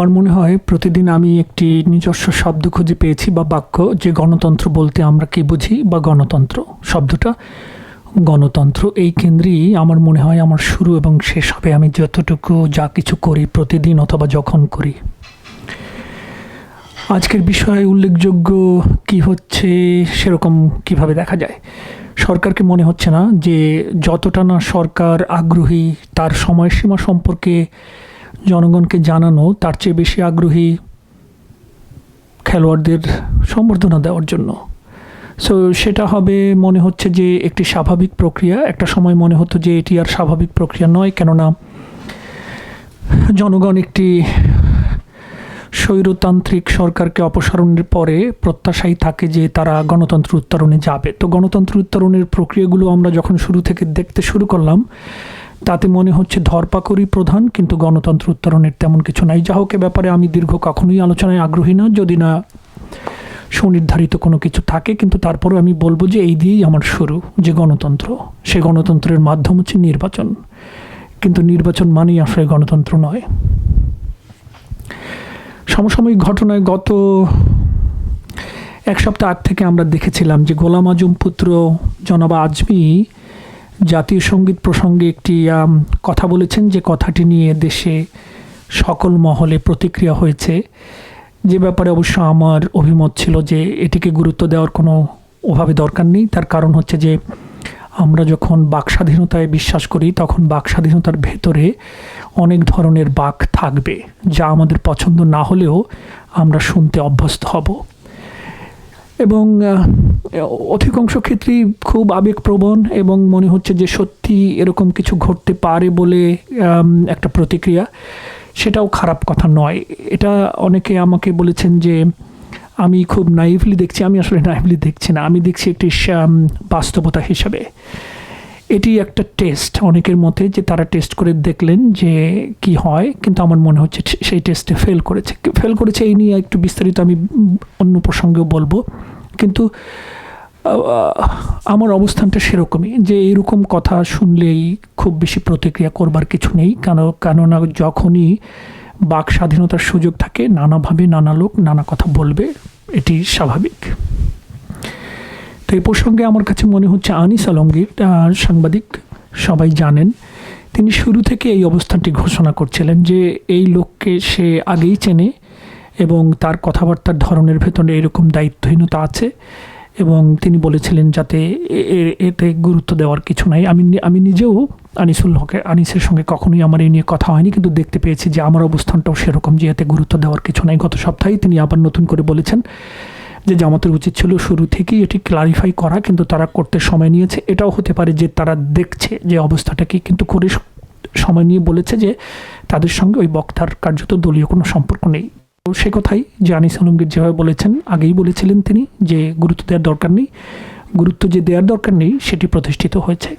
আমার মনে হয় প্রতিদিন আমি একটি নিজস্ব শব্দ খুঁজে পেয়েছি বা বাক্য যে গণতন্ত্র বলতে আমরা কি বুঝি বা গণতন্ত্র শব্দটা? গণতন্ত্র এই কেন্দ্রেই আমার মনে হয় আমার শুরু এবং শেষ হবে। আমি যতটুকু যা কিছু করি প্রতিদিন অথবা যখন করি। আজকের বিষয়ে উল্লেখযোগ্য কি হচ্ছে সেরকম কীভাবে দেখা যায়? সরকারকে মনে হচ্ছে না যে যতটা না সরকার আগ্রহী তার সময়সীমা সম্পর্কে জনগণকে জানানো, তার চেয়ে বেশি আগ্রহী খেলোয়াড়দের সম্বর্ধনা দেওয়ার জন্য। সো সেটা হবে মনে হচ্ছে যে একটি স্বাভাবিক প্রক্রিয়া। একটা সময় মনে হতো যে এটি আর স্বাভাবিক প্রক্রিয়া নয়, কেননা জনগণ একটি স্বৈরতান্ত্রিক সরকারকে অপসারণের পরে প্রত্যাশাই থাকে যে তারা গণতন্ত্র উত্তরণে যাবে। তো গণতন্ত্র উত্তরণের প্রক্রিয়াগুলো আমরা যখন শুরু থেকে দেখতে শুরু করলাম তাতে মনে হচ্ছে ধরপাকড়ি প্রধান, কিন্তু গণতন্ত্র উত্তরণের তেমন কিছু নাই। যা হোক ব্যাপারে আমি দীর্ঘ কখনোই আলোচনায় আগ্রহী না। যদি না সুনির্ধারিত কোনো কিছু থাকে, কিন্তু তারপরে আমি বলব যে এই দিয়েই আমার শুরু, যে গণতন্ত্র। সে গণতন্ত্রের মাধ্যম হচ্ছে নির্বাচন। কিন্তু নির্বাচন মানেই আসলে গণতন্ত্র নয়। সমসাময়িক ঘটনায় গত এক সপ্তাহ আগ থেকে আমরা দেখেছিলাম যে গোলাম আজম পুত্র জনাবা আজমি জাতীয় সংগীত প্রসঙ্গে একটি কথা বলেছেন যে কথাটি নিয়ে দেশে সকল মহলে প্রতিক্রিয়া হয়েছে। যে ব্যাপারে অবশ্য আমার অভিমত ছিল যে এটিকে গুরুত্ব দেওয়ার কোনো ওভাবে দরকার নেই। তার কারণ হচ্ছে যে আমরা যখন বাক স্বাধীনতায় বিশ্বাস করি, তখন বাক স্বাধীনতার ভেতরে অনেক ধরনের বাক থাকবে, যা আমাদের পছন্দ না হলেও আমরা শুনতে অভ্যস্ত হব। এবং অধিকাংশ ক্ষেত্রেই খুব আবেগপ্রবণ এবং মনে হচ্ছে যে সত্যি এরকম কিছু ঘটতে পারে বলে একটা প্রতিক্রিয়া। সেটাও খারাপ কথা নয়। এটা অনেকে আমাকে বলেছেন যে, আমি খুব নাইভলি দেখছি। আমি আসলে নাইভলি দেখছি না। আমি দেখছি একটি বাস্তবতা হিসাবে। এটি একটা টেস্ট অনেকের মতে যে তারা টেস্ট করে দেখলেন যে কি হয়, কিন্তু আমার মনে হচ্ছে সেই টেস্টে ফেল করেছে। ফেল করেছে এই নিয়ে একটু বিস্তারিত আমি অন্য প্রসঙ্গেও বলব। কিন্তু আমার অবস্থানটা সেরকমই যে এরকম কথা শুনলেই খুব বেশি প্রতিক্রিয়া করবার কিছু নেই। কেন, কেননা যখনই বাক স্বাধীনতার সুযোগ থাকে, নানাভাবে নানা লোক নানা কথা বলবে, এটি স্বাভাবিক। তো এই প্রসঙ্গে আমার কাছে মনে হচ্ছে আনিস আলমগীর সাংবাদিক, সবাই জানেন, তিনি শুরু থেকে এই অবস্থানটি ঘোষণা করছিলেন যে এই লোককে সে আগেই চেনে এবং তার কথাবার্তার ধরনের ভেতরে এরকম দায়িত্বহীনতা আছে এবং তিনি বলেছিলেন যাতে এতে গুরুত্ব দেওয়ার কিছু নাই। আমি আমি নিজেও আনিসুল হকে, আনিসের সঙ্গে কখনোই আমার এই নিয়ে কথা হয়নি, কিন্তু দেখতে পেয়েছি যে আমার অবস্থানটাও সেরকম যে এতে গুরুত্ব দেওয়ার কিছু নাই। গত সপ্তাহেই তিনি আবার নতুন করে বলেছেন যে জামাতের উচিত ছিল শুরু থেকেই এটি ক্লারিফাই করা, কিন্তু তারা করতে সময় নিয়েছে। এটাও হতে পারে যে তারা দেখছে যে অবস্থাটা কি, কিন্তু করে সময় নিয়ে বলেছে যে তাদের সঙ্গে ওই বক্তার কার্যত দলীয় কোনো সম্পর্ক নেই। তো সে কথাই যে আনিস আলমগীর যেভাবে বলেছেন, আগেই বলেছিলেন তিনি যে গুরুত্ব দেওয়ার দরকার নেই। গুরুত্ব যে দেওয়ার দরকার নেই, সেটি প্রতিষ্ঠিত হয়েছে।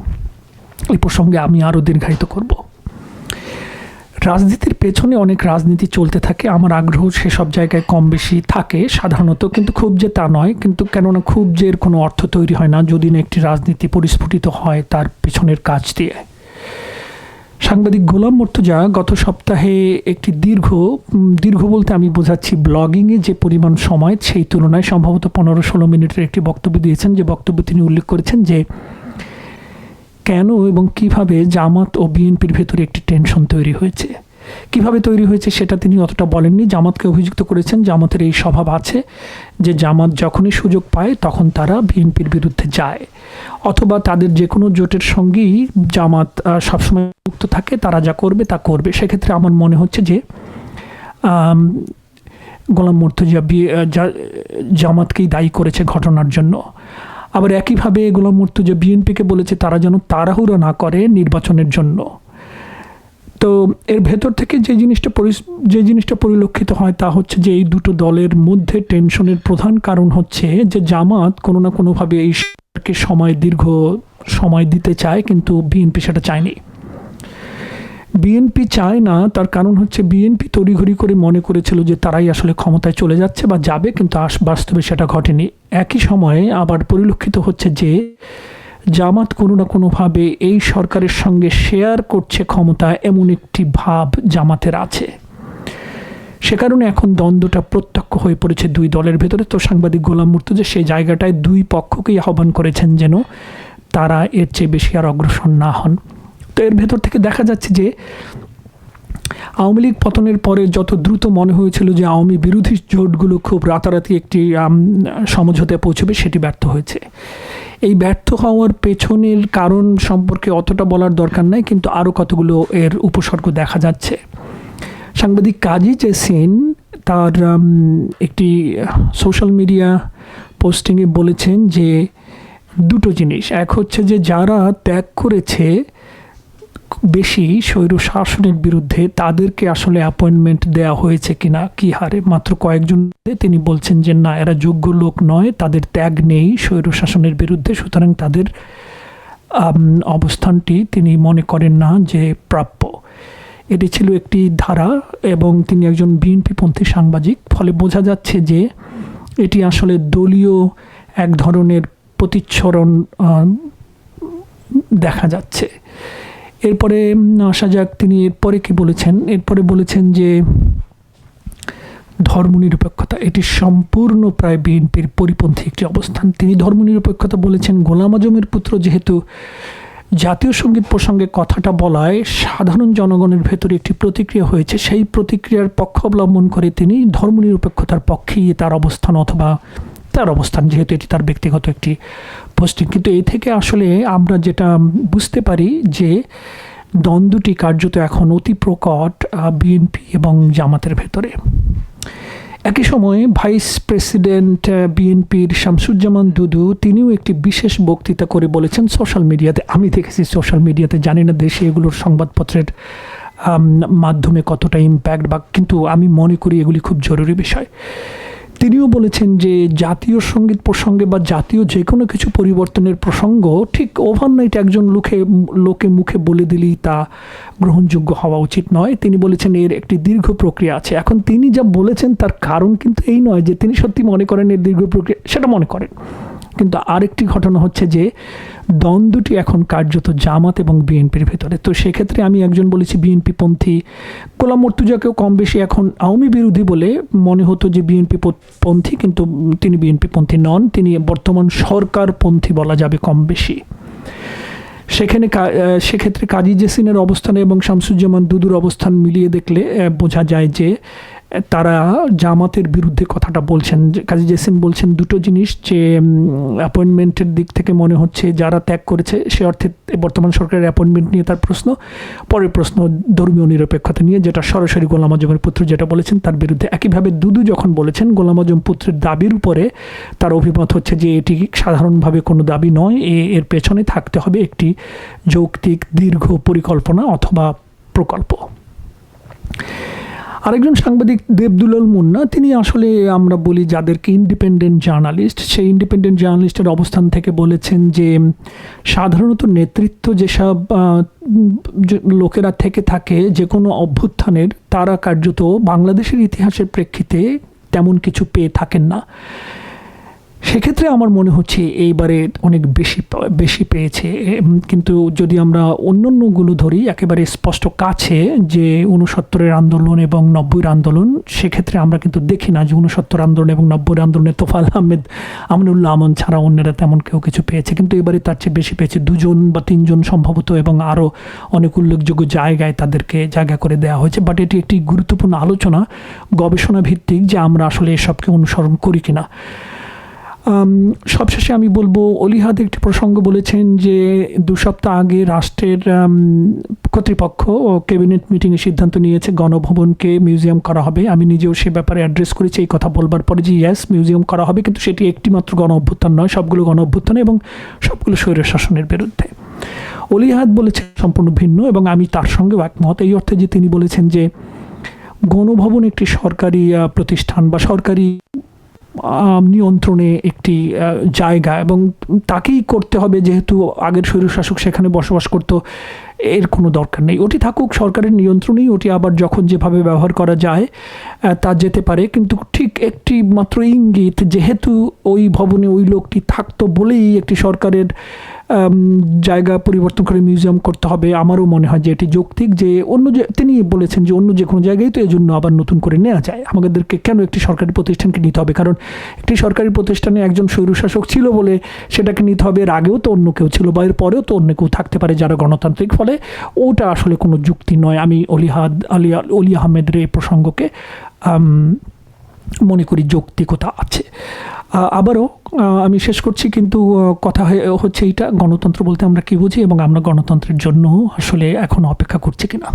এই প্রসঙ্গে আমি আরও দীর্ঘায়িত করব। রাজনীতির পেছনে অনেক রাজনীতি চলতে থাকে। আমার আগ্রহ সেসব জায়গায় কম বেশি থাকে, সাধারণত। কিন্তু খুব যে তা নয়। কিন্তু কেননা খুব যে এর কোনো অর্থ তৈরি হয় না, যদি না একটি রাজনীতি পরিস্ফুটিত হয় তার পেছনের কাজ দিয়ে। সাংবাদিক গোলাম মর্তুজা গত সপ্তাহে একটি দীর্ঘ দীর্ঘ বলতে আমি বোঝাচ্ছি ব্লগিংয়ে যে পরিমাণ সময়, সেই তুলনায় সম্ভবত পনেরো ষোলো মিনিটের একটি বক্তব্য দিয়েছেন। যে বক্তব্য তিনি উল্লেখ করেছেন যে কেন এবং কীভাবে জামাত ও বিএনপির ভেতরে একটি টেনশন তৈরি হয়েছে? কীভাবে তৈরি হয়েছে সেটা তিনি অতটা বলেননি। জামাতকে অভিযুক্ত করেছেন, জামাতের এই স্বভাব আছে যে জামাত যখনই সুযোগ পায় তখন তারা বিএনপির বিরুদ্ধে যায়। অথবা তাদের যে কোনো জোটের সঙ্গেই জামাত সবসময় যুক্ত থাকে, তারা যা করবে তা করবে। সেক্ষেত্রে আমার মনে হচ্ছে যে গোলাম মুর্তজা জামাতকেই দায়ী করেছে ঘটনার জন্য। আবার একইভাবে গোলাম যে বিএনপিকে বলেছে তারা যেন তাড়াহুড়ো না করে নির্বাচনের জন্য। তো এর ভেতর থেকে যে জিনিসটা যে জিনিসটা পরিলক্ষিত হয় তা হচ্ছে যে এই দুটো দলের মধ্যে টেনশনের প্রধান কারণ হচ্ছে যে জামাত কোনো না কোনোভাবে এই সময় দীর্ঘ সময় দিতে চায়, কিন্তু বিএনপি সেটা চায়নি। বিএনপি চায় না, তার কারণ হচ্ছে বিএনপি তড়িঘড়ি করে মনে করেছিল যে তারাই আসলে ক্ষমতায় চলে যাচ্ছে বা যাবে, কিন্তু আস, বাস্তবে সেটা ঘটেনি। একই সময়ে আবার পরিলক্ষিত হচ্ছে যে জামাত কোনো না কোনোভাবে এই সরকারের সঙ্গে শেয়ার করছে ক্ষমতা এমন একটি ভাব জামাতের আছে। সে কারণে এখন দ্বন্দ্বটা প্রত্যক্ষ হয়ে পড়েছে দুই দলের ভেতরে। তো সাংবাদিক গোলাম মুর্তুজা সেই জায়গাটায় দুই পক্ষকেই আহ্বান করেছেন যেন তারা এর চেয়ে বেশি আর অগ্রসর না হন। তো এর ভেতর থেকে দেখা যাচ্ছে যে আওয়ামী লীগ পতনের পরে যত দ্রুত মনে হয়েছিল যে আওয়ামী বিরোধী জোটগুলো খুব রাতারাতি একটি সমঝোতে পৌঁছবে, সেটি ব্যর্থ হয়েছে। এই ব্যর্থ হওয়ার পেছনের কারণ সম্পর্কে অতটা বলার দরকার নাই, কিন্তু আরও কতগুলো এর উপসর্গ দেখা যাচ্ছে। সাংবাদিক কাজী জেসিন তার একটি সোশ্যাল মিডিয়া পোস্টিংয়ে বলেছেন যে দুটো জিনিস। এক হচ্ছে যে যারা ত্যাগ করেছে বেশি স্বৈর শাসনের বিরুদ্ধে তাদেরকে আসলে অ্যাপয়েন্টমেন্ট দেওয়া হয়েছে কিনা, কি হারে? মাত্র কয়েকজন তিনি বলছেন যে, না, এরা যোগ্য লোক নয়, তাদের ত্যাগ নেই স্বৈর শাসনের বিরুদ্ধে, সুতরাং তাদের অবস্থানটি তিনি মনে করেন না যে প্রাপ্য। এটি ছিল একটি ধারা এবং তিনি একজন বিএনপিপন্থী সাংবাদিক। ফলে বোঝা যাচ্ছে যে, এটি আসলে দলীয় এক ধরনের প্রতিচ্ছরণ দেখা যাচ্ছে। এরপরে আসা যাক তিনি এরপরে কি বলেছেন। এরপরে বলেছেন যে, ধর্মনিরপেক্ষতা, এটি সম্পূর্ণ প্রায় বিএনপির পরিপন্থী একটি অবস্থান। তিনি ধর্মনিরপেক্ষতা বলেছেন, গোলাম আজমের পুত্র যেহেতু জাতীয় সংগীত প্রসঙ্গে কথাটা বলায়, সাধারণ জনগণের ভেতরে একটি প্রতিক্রিয়া হয়েছে। সেই প্রতিক্রিয়ার পক্ষ অবলম্বন করে তিনি ধর্মনিরপেক্ষতার পক্ষেই তার অবস্থান অথবা তার অবস্থান, যেহেতু এটি তার ব্যক্তিগত একটি পোস্টিং কিন্তু এই থেকে আসলে আমরা যেটা বুঝতে পারি যে দ্বন্দ্বটি কার্যত এখন অতি প্রকট বিএনপি এবং জামাতের ভেতরে। একই সময়ে ভাইস প্রেসিডেন্ট বিএনপির শামসুজ্জামান দুদু, তিনিও একটি বিশেষ বক্তৃতা করে বলেছেন সোশ্যাল মিডিয়াতে আমি দেখেছি সোশ্যাল মিডিয়াতে জানি না দেশে এগুলোর সংবাদপত্রের মাধ্যমে কতটা ইম্প্যাক্ট বা, কিন্তু আমি মনে করি এগুলি খুব জরুরি বিষয়। তিনিও বলেছেন যে জাতীয় সংগীত প্রসঙ্গে বা জাতীয় যে কোনো কিছু পরিবর্তনের প্রসঙ্গ, ঠিক ওভারনাইট একজন লোকে লোকে মুখে বলে দিলেই তা গ্রহণযোগ্য হওয়া উচিত নয়। তিনি বলেছেন এর একটি দীর্ঘ প্রক্রিয়া আছে। এখন তিনি যা বলেছেন তার কারণ কিন্তু এই নয় যে তিনি সত্যি মনে করেন এর দীর্ঘ প্রক্রিয়া, সেটা মনে করেন। কিন্তু আরেকটি ঘটনা হচ্ছে যে দ্বন্দ্বটি এখন কার্যত জামাত এবং বিএনপির ভেতরে। তো সেক্ষেত্রে আমি একজন বলেছি বিএনপি পন্থী কোলা মর্তুজাকেও কম বেশি এখন আওয়ামী বিরোধী বলে মনে হতো যে বিএনপি পন্থী কিন্তু তিনি বিএনপি পন্থী নন, তিনি বর্তমান সরকার পন্থী বলা যাবে কম বেশি। সেখানে সেক্ষেত্রে কাজী জেসিনের অবস্থান এবং শামসুজ্জামান দুদুর অবস্থান মিলিয়ে দেখলে বোঝা যায় যে তারা জামাতের বিরুদ্ধে কথাটা বলছেন। কাজী জেসিন বলছেন, দুটো জিনিস যে অ্যাপয়েন্টমেন্টের দিক থেকে মনে হচ্ছে যারা ত্যাগ করেছে, সে অর্থে বর্তমান সরকারের অ্যাপয়েন্টমেন্ট নিয়ে তার প্রশ্ন, পরের প্রশ্ন ধর্মীয় নিরপেক্ষতা নিয়ে, যেটা সরাসরি গোলাম আজমের পুত্র যেটা বলেছেন, তার বিরুদ্ধে। একইভাবে দুদু যখন বলেছেন, গোলাম আজম পুত্রের দাবির উপরে তার অভিমত হচ্ছে যে, এটি সাধারণভাবে কোনো দাবি নয় এর পেছনে থাকতে হবে একটি যৌক্তিক, দীর্ঘ পরিকল্পনা অথবা প্রকল্প। আরেকজন সাংবাদিক দেবদুলাল মুন্না, তিনি আসলে আমরা বলি যাদেরকে ইন্ডিপেন্ডেন্ট জার্নালিস্ট সেই ইন্ডিপেন্ডেন্ট জার্নালিস্টের অবস্থান থেকে বলেছেন যে, সাধারণত নেতৃত্ব যেসব লোকেরা থেকে থাকে যে কোনো অভ্যুত্থানের, তারা কার্যত বাংলাদেশের ইতিহাসের প্রেক্ষিতে তেমন কিছু পেয়ে থাকেন না। সেক্ষেত্রে আমার মনে হচ্ছে এইবারে অনেক বেশি বেশি পেয়েছে কিন্তু যদি আমরা অন্যান্যগুলো ধরি, একেবারে স্পষ্ট কাছে যে উনসত্তরের আন্দোলন এবং নব্বইয়ের আন্দোলন, সেক্ষেত্রে আমরা কিন্তু দেখি না যে উনসত্তর আন্দোলন এবং নব্বইয়ের আন্দোলনে তোফাল আহমেদ আমিনুল্লাহ আমন ছাড়া অন্যরা তেমন কেউ কিছু পেয়েছে। কিন্তু এবারে তার চেয়ে বেশি পেয়েছে দুজন বা তিনজন সম্ভবত এবং আরও অনেক উল্লেখযোগ্য জায়গায় তাদেরকে জায়গা করে দেওয়া হয়েছে। বাট এটি একটি গুরুত্বপূর্ণ আলোচনা গবেষণা ভিত্তিক যে আমরা আসলে এসবকে অনুসরণ করি কিনা। সবশেষে আমি বলব, অলিহাদ একটি প্রসঙ্গ বলেছেন যে, দু সপ্তাহ আগে রাষ্ট্রের কর্তৃপক্ষ ও ক্যাবিনেট মিটিংয়ে সিদ্ধান্ত নিয়েছে, গণভবনকে মিউজিয়াম করা হবে। আমি নিজেও সে ব্যাপারে অ্যাড্রেস করেছি, এই কথা বলবার পরে যে, ইয়াস, মিউজিয়াম করা হবে। কিন্তু সেটি একটিমাত্র গণ অভ্যুত্থান নয়, সবগুলো গণ অভ্যুত্থান এবং সবগুলো স্বৈর শাসনের বিরুদ্ধে। অলিহাদ বলেছেন, সম্পূর্ণ ভিন্ন এবং আমি তার সঙ্গেও একমত। এই অর্থে যে তিনি বলেছেন যে, গণভবন একটি সরকারি প্রতিষ্ঠান বা সরকারি নিয়ন্ত্রণে একটি জায়গা এবং তাকেই করতে হবে যেহেতু আগের স্বৈরশাসক সেখানে বসবাস করতো, এর কোনো দরকার নেই। ওটি থাকুক, সরকারের নিয়ন্ত্রণেই ওটি আবার যখন যেভাবে ব্যবহার করা যায় তা যেতে পারে। কিন্তু ঠিক একটি মাত্র ইঙ্গিত, যেহেতু ওই ভবনে ওই লোকটি থাকতো বলেই একটি সরকারের জায়গা পরিবর্তন করে মিউজিয়াম করতে হবে। আমারও মনে হয় যে এটি যৌক্তিক যে অন্য যে, তিনি বলেছেন যে অন্য যে কোনো জায়গায় তো এজন্য আবার নতুন করে নেওয়া যায়। আমাদেরকে কেন একটি সরকারি প্রতিষ্ঠানকে নিতে হবে? কারণ একটি সরকারি প্রতিষ্ঠানে একজন স্বৈরশাসক ছিল বলে সেটাকে নিতে হবে, এর আগেও তো অন্য কেউ ছিল বা এর পরেও তো অন্য কেউ থাকতে পারে যারা গণতান্ত্রিক। ফলে ওটা আসলে কোনো যুক্তি নয়। আমি অলিহাদ, আলিয়া, অলি আহমেদের এই প্রসঙ্গকে মনে করি যৌক্তিকতা আছে। আবারও আমি শেষ করছি, কিন্তু কথা হচ্ছে এইটা, গণতন্ত্র বলতে আমরা কি বুঝি এবং আমরা গণতন্ত্রের জন্য আসলে এখন অপেক্ষা করছি কিনা?